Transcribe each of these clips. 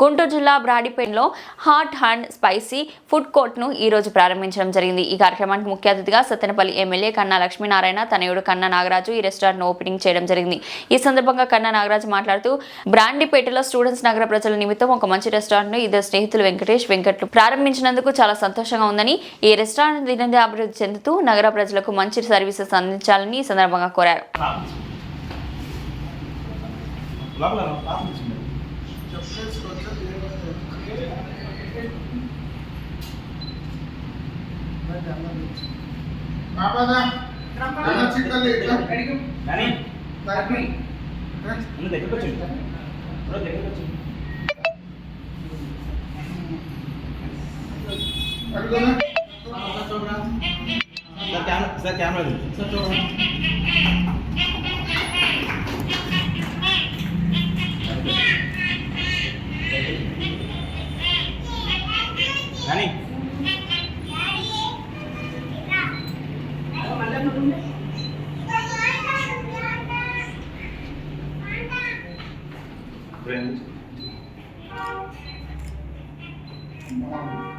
గుంటూరు జిల్లా బ్రాడిపేటలో hot and spicy food కోర్ట్ను ఈరోజు ప్రారంభించడం జరిగింది. ఈ కార్యక్రమానికి ముఖ్య అతిథిగా సత్తెనపల్లి ఎమ్మెల్యే కన్నా లక్ష్మీనారాయణ తనయుడు కన్నా నాగరాజు ఈ రెస్టారెంట్ను ఓపెనింగ్ చేయడం జరిగింది. ఈ సందర్భంగా కన్నా నాగరాజు మాట్లాడుతూ బ్రాండిపేటలో స్టూడెంట్స్ నగర ప్రజల నిమిత్తం ఒక మంచి రెస్టారెంట్ను ఇద్దరు స్నేహితులు వెంకటేష్ వెంకట్లు ప్రారంభించినందుకు చాలా సంతోషంగా ఉందని ఈ రెస్టారెంట్ దినదిన అభివృద్ధి చెందుతూ నగర ప్రజలకు మంచి సర్వీసెస్ అందించాలని ఈ సందర్భంగా కోరారు. లోపల రా, లోపల కూర్చోండి. బాబాదా ఎలా చిక్కలి నాని, ముందు దగ్గరకు వచ్చేయండి. బ్రో, దగ్గరకు వచ్చేయండి. Sir camera sir camera Dani. Friend. Mom.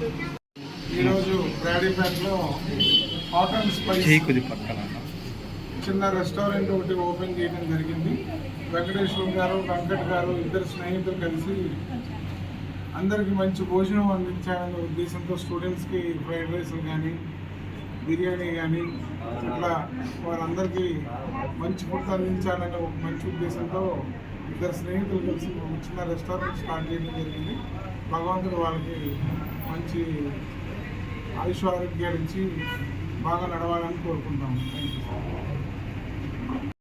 ఈరోజు బ్రాడీపేటలో హాట్ అండ్ స్పైస్ చిన్న రెస్టారెంట్ ఒకటి ఓపెన్ చేయడం జరిగింది. వెంకటేశ్వర గారు వెంకట్ గారు ఇద్దరు స్నేహితులు కలిసి అందరికీ మంచి భోజనం అందించాలనే ఉద్దేశంతో స్టూడెంట్స్కి ఫ్రైడ్ రైస్లు కానీ బిర్యానీ కానీ అట్లా వారందరికీ మంచి ఫుడ్ అందించాలనే ఒక మంచి ఉద్దేశంతో ఇద్దరు స్నేహితులు కలిసి చిన్న రెస్టారెంట్ స్టార్ట్ చేయడం జరిగింది. భగవంతుడు వాళ్ళకి మంచి ఆయుష్ ఆరోగ్యాలు నుంచి బాగా నడవాలని కోరుకుంటాము